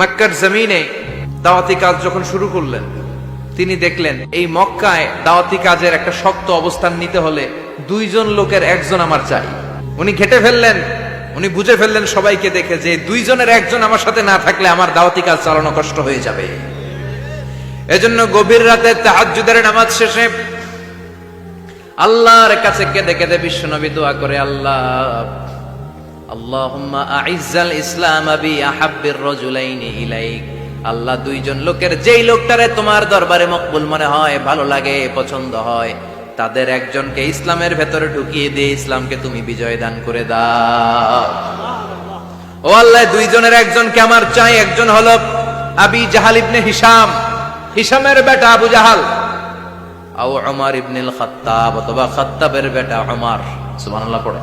মক্কার জমিনে দাওয়াতি কাজ যখন শুরু করলেন, তিনি দেখলেন, এই মক্কায় দাওয়াতি কাজের একটা শক্ত অবস্থান নিতে হলে দুইজন লোকের একজন আমার চাই। উনি ঘেটে ফেললেন, উনি বুঝে ফেললেন সবাইকে দেখে যে দুইজনের একজন আমার সাথে না থাকলে আমার দাওয়াতি কাজ চালানো কষ্ট হয়ে যাবে। এজন্য গভীর রাতে তাহাজ্জুদের নামাজ শেষে আল্লাহর কাছে কেঁদে কেঁদে বিশ্বনবী দোয়া করে, আল্লাহ আল্লাহুম্মা আইজ্জাল ইসলাম বি আহাব্বির রাজুলাইনি ইলাইক। আল্লাহ দুইজন লোকের যেই লোকটারে তোমার দরবারে মকবুল মনে হয়, ভালো লাগে, পছন্দ হয়, তাদের একজনকে ইসলামের ভেতরে ঢুকিয়ে দিয়ে ইসলামকে তুমি বিজয় দান করে দাও। ও আল্লাহ, দুইজনের একজনকে আমার চাই, একজন হলো আবি জাহাল ইবনে হিসাম হিসামের বেটা আবু জাহাল, আও উমর ইবনুল খাত্তাব অথবা খাত্তাবের বেটা উমর। সুবহানাল্লাহ, পড়ে।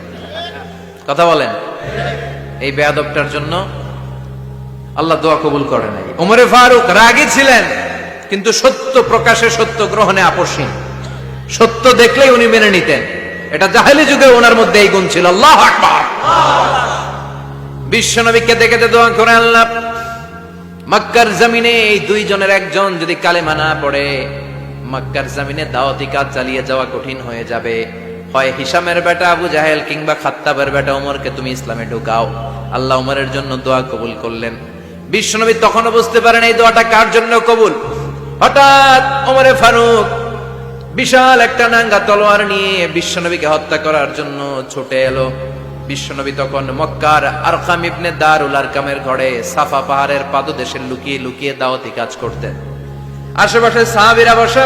কথা বলেন। এই বেয়াদবটার জন্য আল্লাহ দোয়া কবুল করে নাই। ওমরে ফারুক রাগী ছিলেন, কিন্তু সত্য প্রকাশে, সত্য গ্রহণে আপসীন সত্য দেখলেই উনি মেনে নিতেন। এটা জাহেলি যুগে ওনার মধ্যে এই গুণ ছিল। আল্লাহ আকবার। বিশ্বনবীকে দেখে দোয়া করে আল্লাহ, মক্কার জমিনে এই দুইজনের একজন যদি কালেমা না পড়ে, মক্কার জমিনে দাওয়াতি কাজ চালিয়ে যাওয়া কঠিন হয়ে যাবে। হয় হিসামের বেটা আবু জাহেল কিংবা খাত্তাবের বেটা ওমরকে তুমি ইসলামে ঢুকাও। আল্লাহ ওমরের জন্য দোয়া কবুল করলেন। বিশ্বনবী তখনও বুঝতে পারেন এই দোয়াটা কার জন্য কবুল। হঠাৎ ওমরে ফারুক বিশাল একটা নাঙ্গা তলোয়ার নিয়ে বিশ্বনবীকে হত্যা করার জন্য ছুটে এলো। বিশ্বনবী তখন মক্কার আরকাম ইবনে দারুল আরকামের ঘরে সাফা পাহাড়ের পাদদেশে লুকিয়ে লুকিয়ে দাওয়াতি কাজ করতেন। আশেপাশে সাহাবিরা বসা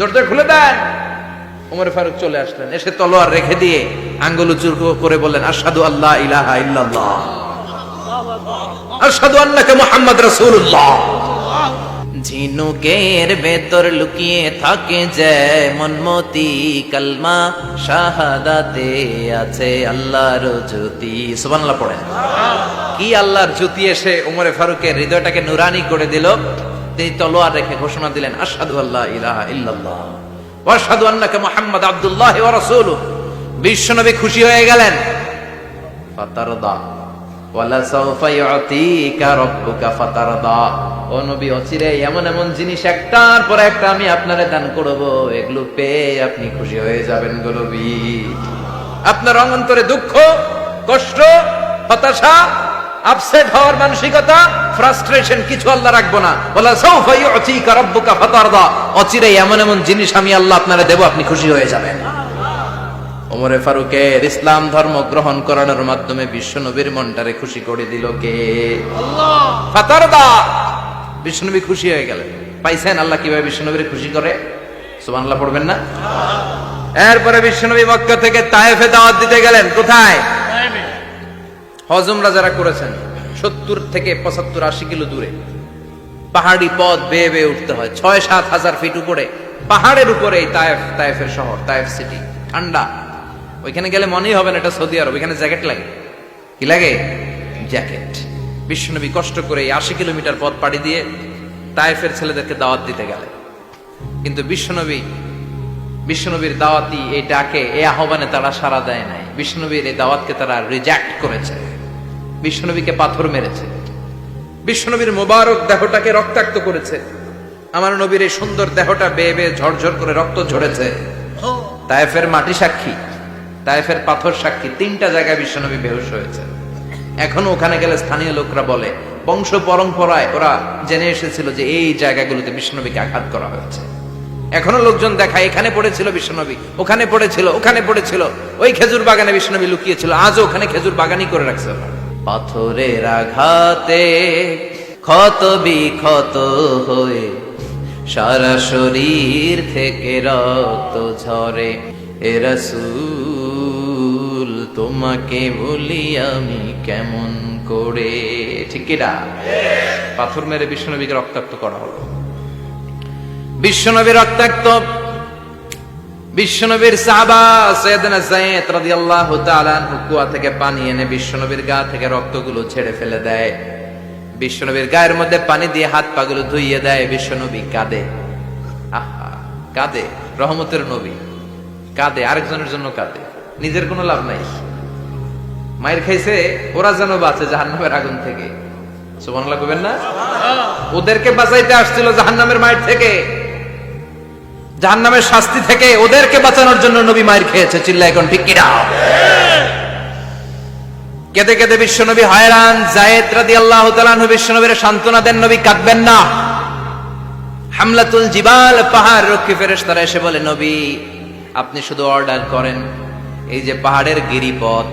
দরজা খুলে দেন। ওমর ফারুক চলে আসলেন। এসে তলোয়ার রেখে দিয়ে আঙ্গুল উঁচু করে বললেন আসাদু আল্লাহ ইলাহা ইল্লাল্লাহ। আশহাদু আন্নাকা মুহাম্মদ রাসূলুল্লাহ। ঝিনুকের ভেতর লুকিয়ে থাকে যেমন মতি কালমা শাহাদাতে আছে আল্লাহর জ্যোতি। সুবহানাল্লাহ পড়ে কি আল্লাহর জ্যোতি এসে ওমরে ফারুকের হৃদয়টাকে নুরানি করে দিল? তিনি তলোয়ার রেখে ঘোষণা দিলেন, আশহাদু আল্লাহ ইলাহা ইল্লাল্লাহ আন্নাকা আব্দুল্লাহ ওয়া রাসূলুহু। বিশ্বনবী খুশি হয়ে গেলেন। ফাতারদা ওয়ালা সাউফা ইউতিকা রাব্বুকা ফাতারদা। ও নবী, অচিরে এমন এমন জিনিস একটার পর একটা আমি আপনারে দান করব, এগুলো পেয়ে আপনি খুশি হয়ে যাবেন গো নবী। আপনার অন্তরে দুঃখ, কষ্ট, হতাশা আপসেট হওয়ার মানসিকতা ফ্রাস্ট্রেশন কিছু আল্লাহ রাখব না। বলা সাউফা ইউতিকা রাব্বুকা ফাতারদা। অচিরে এমন এমন জিনিস আমি আল্লাহ আপনারা দেব আপনি খুশি হয়ে যাবেন। ওমরে ফারুকের ইসলাম ধর্ম গ্রহণ করানোর মাধ্যমে বিশ্ব নবীর মনটারে খুশি করে দিল কে? ফাতারদা! বিষ্ণুনবী খুশি হয়ে গেলেন। পাইছেন আল্লাহ কীভাবে বিষ্ণুনবীর খুশি করে? সুবহানাল্লাহ পড়বেন না? এরপরে বিষ্ণুনবী মক্কা থেকে তায়েফে দাওয়াত দিতে গেলেন। কোথায়? হজমরা যারা করেছেন, সত্তর থেকে পঁচাত্তর আশি কিলো দূরে, পাহাড়ি পথ বেয়ে বেয়ে উঠতে হয়। ছয় সাত হাজার ফিট উপরে, পাহাড়ের উপরে এই তায়েফ, তায়েফের শহর, তায়েফ সিটি ঠান্ডা। ওইখানে গেলে মনেই হবে না এটা সৌদি আরব, ওইখানে জ্যাকেট লাগে। কি লাগে? জ্যাকেট বিশ্বনবী কষ্ট করে এই আশি কিলোমিটার পথ পাড়ি দিয়ে তায়েফের ছেলেদেরকে দাওয়াত দিতে গেলে কিন্তু বিশ্বনবী, বিশ্বনবীর দাওয়াতি এই ডাকে, এই আহ্বানে তারা সাড়া দেয় নাই। বিশ্বনবীর এই দাওয়াতকে তারা রিজেক্ট করেছে। বিশ্বনবীকে পাথর মেরেছে। বিশ্বনবীর মোবারক দেহটাকে রক্তাক্ত করেছে। আমার নবীর এই সুন্দর দেহটা বেয়ে বেয়ে ঝরঝর করে রক্ত ঝরেছে। তায়েফের মাটি সাক্ষী, তায়েফের পাথর সাক্ষী, তিনটা জায়গায় বিশ্বনবী বেহুশ হয়েছে। এখনও ওখানে গেলে স্থানীয় লোকরা বলে, বংশ পরম্পরায় ওরা জেনে এসেছিল যে এই জায়গাগুলোতে বিষ্ণুনবীকে আঘাত করা হয়েছে। এখনও লোকজন দেখায়, এখানে পড়েছিল বিষ্ণুনবী ওখানে পড়েছিল ওখানে পড়েছিল। ওই খেজুর বাগানে বিষ্ণুনবী লুকিয়েছিল, আজও ওখানে খেজুর বাগানই করে রাখছে ওরা। পাথরের আঘাতে ক্ষত বিক্ষত হয়ে সারা শরীর থেকে রক্ত ঝরে। এ রাসূল, তোমাকে বলি আমি কেমন করে? ঠিক কিনা পাথর মেরে বিষ্ণুনবীকে রক্তাক্ত করা হলো। বিশ্বনবী রক্তাক্ত বিশ্বনবীর সাহাবা সৈয়দনা যায়েদ রাদিয়াল্লাহু তাআলা আনহু কুয়া থেকে পানি এনে বিশ্বনবীর গা থেকে রক্তগুলো ছেড়ে ফেলে দেয়। বিশ্বনবীর গায়ের মধ্যে পানি দিয়ে হাত পাগুলো ধুইয়ে দেয়। বিশ্বনবী কাঁদে। আহা কাঁদে। রহমতের নবী। কাঁদে আরেকজনের জন্য কাঁদে। নিজের কোনো লাভ নাই। মায়ের খাইছে ওরা যেন বাঁচে জাহান্নামের আগুন থেকে। সুবহানাল্লাহ কইবেন না? ওদেরকে বাঁচাইতে আসছিল জাহান্নামের মায়ের থেকে। জাহান্নামের শাস্তি থেকে ওদেরকে বাঁচানোর জন্য নবী মায়ের খেয়েছে চিল্লা এখন ঠিক কিনা? কেঁদে কেঁদে বিশ্বনবী হয়রান, জায়েদ রাদি আল্লাহ তালানহু বিশ্বনবীর সান্ত্বনা দেন, নবী কাঁদবেন না। হামলাতুল জিবাল, পাহাড় রক্ষী ফেরেশতারা এসে বলে, নবী, আপনি শুধু অর্ডার করেন, এই যে পাহাড়ের গিরিপথ,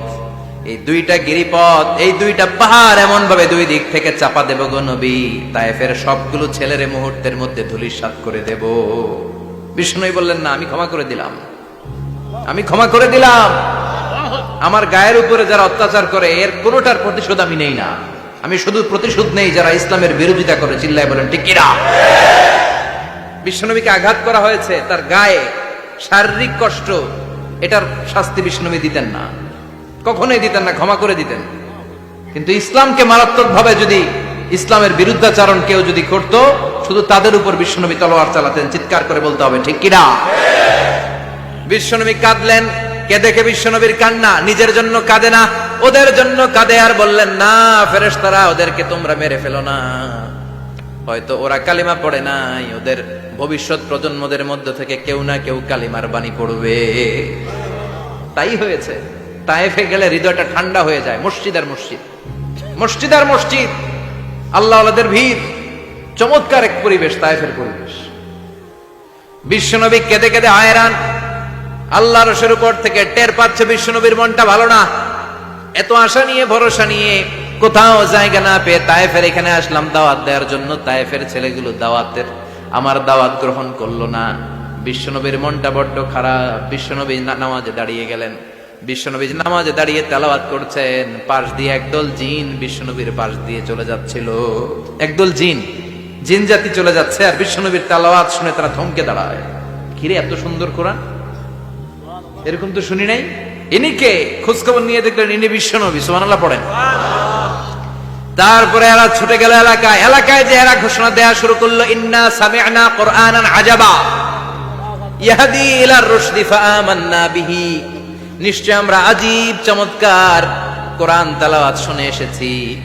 এই দুইটা গিরিপথ, এই দুইটা পাহাড় এমন ভাবে দুই দিক থেকে চাপা দেব গো নবী, তাই ফের সবগুলো ছেলের মুহূর্তের মধ্যে ধুলিসাৎ করে দেব। বিষ্ণুই বললেন, না, আমি ক্ষমা করে দিলাম। আমি ক্ষমা করে দিলাম। আমার গায়ের উপরে যারা অত্যাচার করে, এর কোনোটার প্রতিশোধ আমি নেই না। আমি শুধু প্রতিশোধ নেই যারা ইসলামের বিরোধিতা করে। চিল্লায় বলেন, ঠিক কিনা বিষ্ণনবীকে আঘাত করা হয়েছে, তার গায়ে শারীরিক কষ্ট, এটার শাস্তি বিষ্ণনবী দিতেন না। কখনোই দিতেন না, ক্ষমা করে দিতেন। কিন্তু ইসলামকে মারাত্মক ভাবে যদি ইসলামের বিরুদ্ধাচারণ কেউ যদি করত শুধু তাদের উপর বিষ্ণনবী তলোয়ার চালাতেন, চিৎকার করে বলতে হবে, ঠিক কিনা? বিশ্বনবী কাঁদলেন, কে দেখে বিশ্বনবীর কান্না? নিজের জন্য কাঁদে না, ওদের জন্য কাঁদে আর বললেন, না, ফেরেশতারা, ওদেরকে তোমরা মেরে ফেলো না। হয়তো ওরা কালিমা পড়ে নাই, ওদের ভবিষ্যৎ প্রজন্মদের মধ্য থেকে কেউ না কেউ কালিমার বাণী পড়বে। তাই হয়েছে। তাইফে গেলে হৃদয়টা ঠান্ডা হয়ে যায়, মসজিদ আর মসজিদ। মসজিদ আর মসজিদ। আল্লাহ ভিড় চমৎকার এক পরিবেশ তাইফের পরিবেশ। বিশ্বনবী কেঁদে কেঁদে হায়রান আল্লাহ রসের উপর থেকে টের পাচ্ছে বিশ্বনবীর মনটা ভালো না। এত আশা নিয়ে, ভরসা নিয়ে কোথাও জায়গা না পেয়ে তায়েফের এখানে আসলাম, দাওয়াত দেওয়ার জন্য তায়েফের ছেলেগুলো দাওয়াতের আমার দাওয়াত গ্রহণ করল না। বিশ্বনবীর মনটা বড্ড খারাপ। বিশ্বনবী নামাজে দাঁড়িয়ে গেলেন। বিশ্বনবী নামাজে দাঁড়িয়ে তেলাওয়াত করছেন। পাশ দিয়ে একদল জিন বিশ্বনবীর পাশ দিয়ে চলে যাচ্ছিল। একদল জিন। জিন জাতি চলে যাচ্ছে আর বিশ্বনবীর তালাওয়াত শুনে তারা থমকে দাঁড়ায়। কিরে, এত সুন্দর কোরআন? এরকম তো শুনি নাই? ইনি কে? খোঁজখবর নিয়ে দেখলেন ইনি বিশ্বনবী, সুবহানাল্লাহ পড়েন। তারপরে এরা ছুটে গেল এলাকায়। এলাকায় যে এরা ঘোষণা দেয়া শুরু করল, ইন্না সামি'না কুরআনান আজাবা। ইয়াহদি ইলা রুশদি ফাআমান্না বিহি। নিশ্চয় আমরা আজীব চমৎকার কোরআন তেলাওয়াত শুনে এসেছি।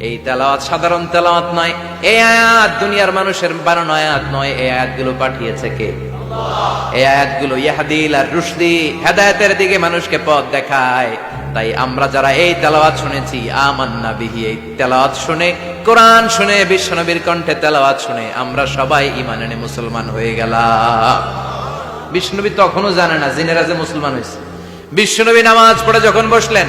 এই তেলাওয়াত সাধারণ তেলাওয়াত নয়, এই আয়াত দুনিয়ার মানুষের বানানো আয়াত নয়, এই আয়াতগুলো পাঠিয়েছে কে? এই আয়াতগুলো ইয়াহদিল আর রুশদি হেদায়েতের দিকে মানুষকে পথ দেখায়। তাই আমরা যারা এই তেলাওয়াত শুনেছি, আমান্না বিহি, এই তেলাওয়াত শুনে, কোরআন শুনে, বিশ্বনবীর কণ্ঠে তেলাওয়াত শুনে, আমরা সবাই ইমান এনে মুসলমান হয়ে গেলাম। বিষ্ণুনবী তখনও জানে না জিনেরা যে মুসলমান হয়েছে। বিশ্বনবী নামাজ পড়ে যখন বসলেন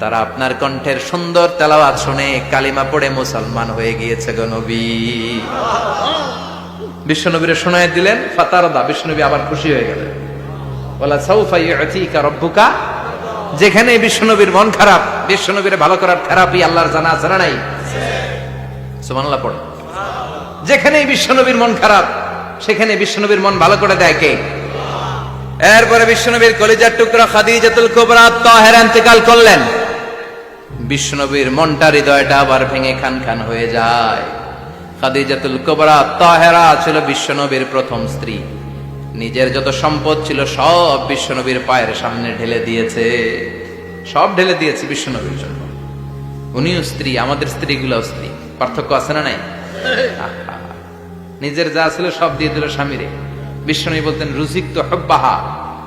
তারা আপনার কণ্ঠের সুন্দর তেলাওয়াত শুনে কালিমা পড়ে মুসলমান হয়ে গিয়েছে গো নবী। বিশ্বনবীরে শোনায় দিলেন, ফাতারদা বিশ্বনবী আবার খুশি হয়ে গেলেন। বলা ইউতিকা রব্বুকা যেখানে বিশ্বনবীর মন খারাপ, বিশ্বনবীর ভালো করার থেরাপি আল্লাহর জানা আছে না নাই? সুবহানাল্লাহ পড়ে যেখানে বিশ্বনবীর মন খারাপ, সেখানে বিশ্বনবীর মন ভালো করে দেয় কে? এরপরে বিশ্বনবীর কলিজার টুকরা খাদিজাতুল কুবরা তাহের ইন্তেকাল করলেন। বিশ্বনবীর মনটা হৃদয়টা আবার ভেঙে খান খান হয়ে যায়। খাদিজাতুল কোবরা, তাহেরা ছিল বিশ্বনবীর প্রথম স্ত্রী। নিজের যত সম্পদ ছিল সব বিশ্বনবীর পায়ের সামনে ঢেলে দিয়েছে। সব ঢেলে দিয়েছে বিশ্বনবীর জন্য। উনিও স্ত্রী, আমাদের স্ত্রীগুলো স্ত্রী। পার্থক্য আছে না নাই? নিজের যা ছিল সব দিয়ে দিল স্বামীরে। বিশ্বনবী বলতেন রুজিক তো হব্বাহা।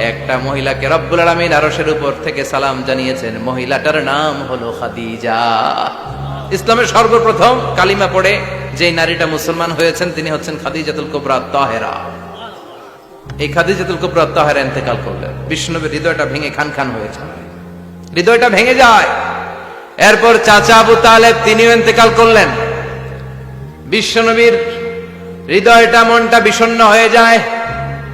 একটা মহিলাকে রব্বুল আলমিন আরসের উপর থেকে সালাম জানিয়েছেন। মহিলাটার নাম হলো খাদিজা। ইসলামের সর্বপ্রথম কালিমা পড়ে যে নারীটা মুসলমান হয়েছেন, তিনি হচ্ছেন খাদিজাতুল কুবরা তাহেরা। এই খাদিজাতুল কুবরা তাহেরা ইন্তেকাল করলেন। বিষ্ণুনবীর হৃদয়টা ভেঙে খান খান হয়েছে হৃদয়টা ভেঙে যায়। এরপর চাচা আবু তালেব তিনিও ইন্তেকাল করলেন। বিশ্বনবীর হৃদয়টা মনটা বিষণ্ণ হয়ে যায়।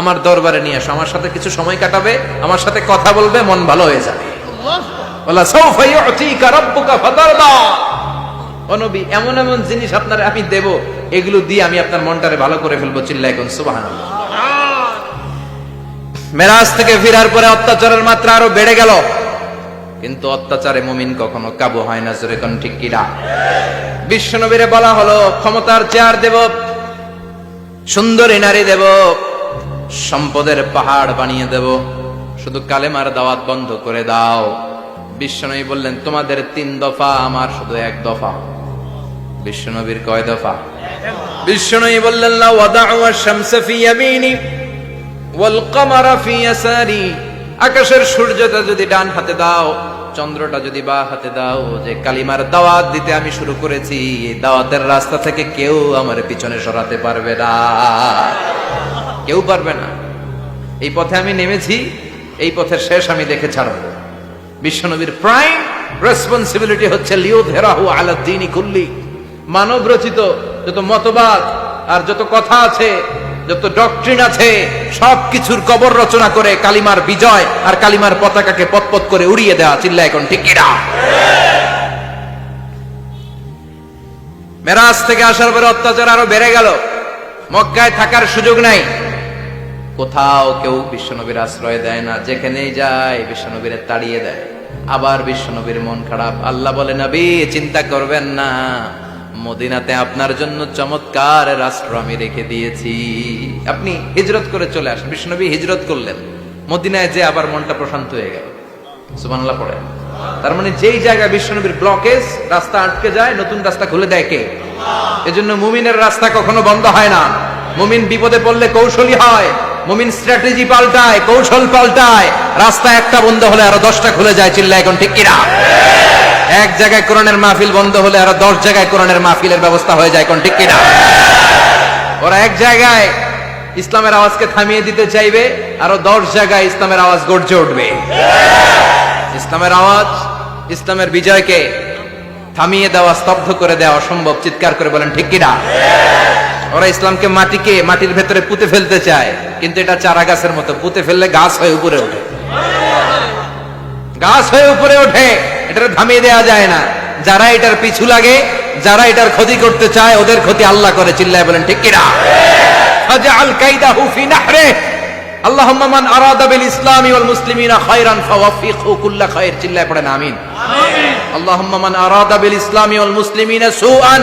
আমার দরবারে নিয়ে আসো। আমার সাথে কিছু সময় কাটাবে, আমার সাথে কথা বলবে, মন ভালো হয়ে যাবে। এমন এমন জিনিস আপনার ভালো করে মেরাজ থেকে ফিরার পরে অত্যাচারের মাত্রা আরও বেড়ে গেল। কিন্তু অত্যাচারে মুমিন কখনো কাবু হয় না, জোরে কোন ঠিক কিরা বিশ্বনবীরে বলা হলো, ক্ষমতার চেয়ার দেব, সুন্দরী নারী দেব সম্পদের পাহাড় বানিয়ে দেব। শুধু কালেমার দাওয়াত বন্ধ করে দাও। বিশ্বনবী বললেন, তোমাদের তিন দফা, আমার শুধু এক দফা। বিশ্বনবীর কয় দফা? বিশ্বনবী বললেন, লা ওয়াদাউ আশ-শামসা ফি ইয়ামিনি ওয়াল কামারা ফি ইয়াসারি। আকাশের সূর্যটা যদি ডান হাতে দাও, চন্দ্রটা যদি বা হাতে দাও, যে কালিমার দাওয়াত দিতে আমি শুরু করেছি দাওয়াতের রাস্তা থেকে কেউ আমার পিছনে সরাতে পারবে না। কেউ পারবে না। এই পথে আমি নেমেছি, এই পথের শেষ আমি দেখে ছাড়ব। বিশ্বনবীর প্রাইম রেসপন্সিবিলিটি হচ্ছে লিও ধেরাহু আলাদ্দিনী কুল্লি। মানব রচিত যত মতবাদ আর যত কথা আছে, যত ডক্ট্রিন আছে, সব কিছুর কবর রচনা করে কালিমার বিজয় আর কালিমার পতাকাকে পতপত করে উড়িয়ে দেওয়া চিল্লা এখন ঠিক মেরাজ থেকে আসার পরে অত্যাচার আরও বেড়ে গেল। মক্কায় থাকার সুযোগ নাই। কোথাও কেউ বিশ্বনবীর আশ্রয় দেয় না, যেখানেই যায় বিশ্বনবীর তাড়িয়ে দেয়। আবার বিশ্বনবীর মন খারাপ। আল্লাহ বলে, নবী, চিন্তা করবেন না। মদিনাতে আপনার জন্য চমৎকার রাষ্ট্র আমি রেখে দিয়েছি। আপনি হিজরত করে চলে আসেন। বিশ্বনবী হিজরত করলেন। মদিনায় যে আবার মনটা প্রশান্ত হয়ে গেল। সুবহানাল্লাহ পড়ে তার মানে যেই জায়গায় বিশ্বনবীর ব্লকেজ, রাস্তা আটকে যায়, নতুন রাস্তা খুলে দেয় কে? এজন্য মুমিনের রাস্তা কখনো বন্ধ হয় না। মুমিন বিপদে পড়লে কৌশলী হয়। মুমিন স্ট্র্যাটেজি পাল্টায়, কৌশল পাল্টায় রাস্তা একটা বন্ধ হলে আরও দশটা খুলে যায় চিল্লা এখন ঠিক কিনা? এক জায়গায় কোরআনের মাহফিল বন্ধ হলে আরও দশ জায়গায় কোরআনের মাহফিলের ব্যবস্থা হয়ে যায় কোন ঠিক কিনা? ওরা এক জায়গায় ইসলামের আওয়াজকে থামিয়ে দিতে চাইবে, আরও দশ জায়গায় ইসলামের আওয়াজ গর্জে উঠবে। ইসলামের আওয়াজ, ইসলামের বিজয়কে থামিয়ে দেওয়া, স্তব্ধ করে দেওয়া অসম্ভব, চিৎকার করে বলেন ঠিক কিনা? ওরা ইসলামকে মাটিকে মাটির ভেতরে পুঁতে ফেলতে চায় কিন্তু এটা চারা গাছের মতো। পুঁতে ফেললে গাছ হয়ে উপরে ওঠে। গাছ হয়ে উপরে ওঠে এটা থামিয়ে দেওয়া যায় না। যারা এটার পিছু লাগে যারা এটার ক্ষতি করতে চায় ওদের ক্ষতি আল্লাহ করে চিল্লায় বলেন ঠিক কিনা? ফাজআল কাইদাহু ফি নাহরে। আল্লাহুম্মা মান আরাদা বিল ইসলামি ওয়াল মুসলিমিনা খায়রান ফাওয়াফিকহু কুল্লা খায়র। চিল্লায় পড়েন আমিন। আল্লাহুম্মা মান আরাদা বিল ইসলামি ওয়াল মুসলিমিনা সুআন।